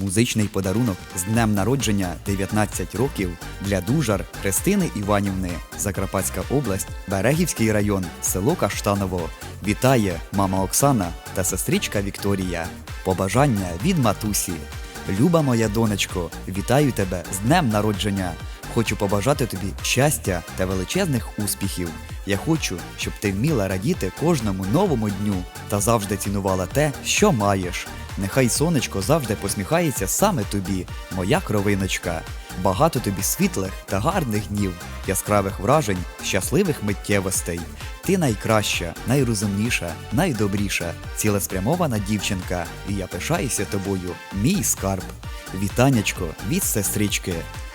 Музичний подарунок з днем народження 19 років для дужар Христини Іванівни, Закарпатська область, Берегівський район, село Каштаново. Вітає мама Оксана та сестричка Вікторія. Побажання від матусі. Люба моя донечко, вітаю тебе з днем народження. Хочу побажати тобі щастя та величезних успіхів. Я хочу, щоб ти вміла радіти кожному новому дню та завжди цінувала те, що маєш. Нехай сонечко завжди посміхається саме тобі, моя кровиночка. Багато тобі світлих та гарних днів, яскравих вражень, щасливих миттєвостей. Ти найкраща, найрозумніша, найдобріша, цілеспрямована дівчинка, і я пишаюся тобою, мій скарб. Вітанячко від сестрички.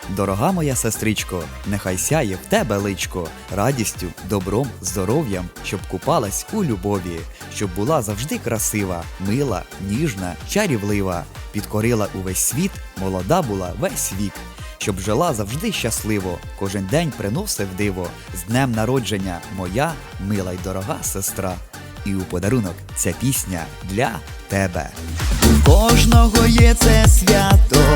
Дорога моя сестричко, нехай сяє в тебе личко, радістю, добром, здоров'ям, щоб купалась у любові, щоб була завжди красива, мила, ніжна, чарівлива, підкорила увесь світ, молода була весь вік, щоб жила завжди щасливо, кожен день приносив диво, з днем народження, моя мила й дорога сестра. І у подарунок ця пісня для тебе. У кожного є це свято,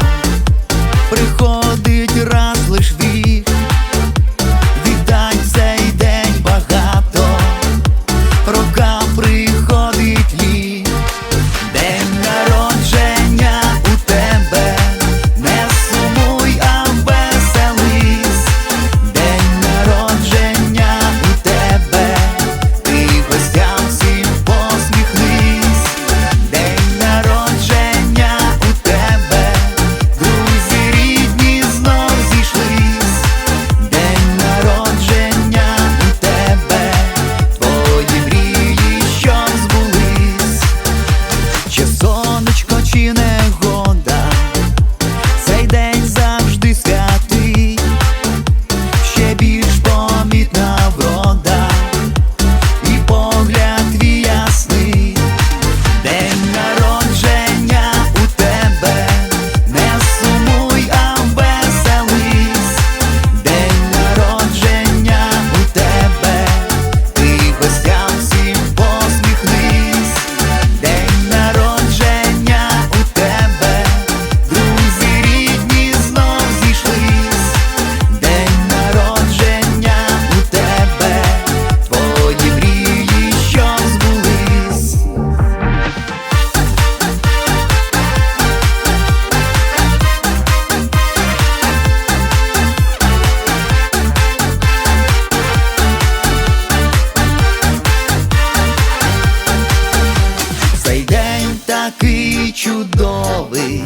чудовий,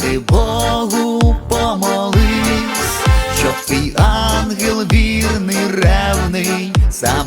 ти Богу помолись, щоб твій ангел вірний, ревний, сам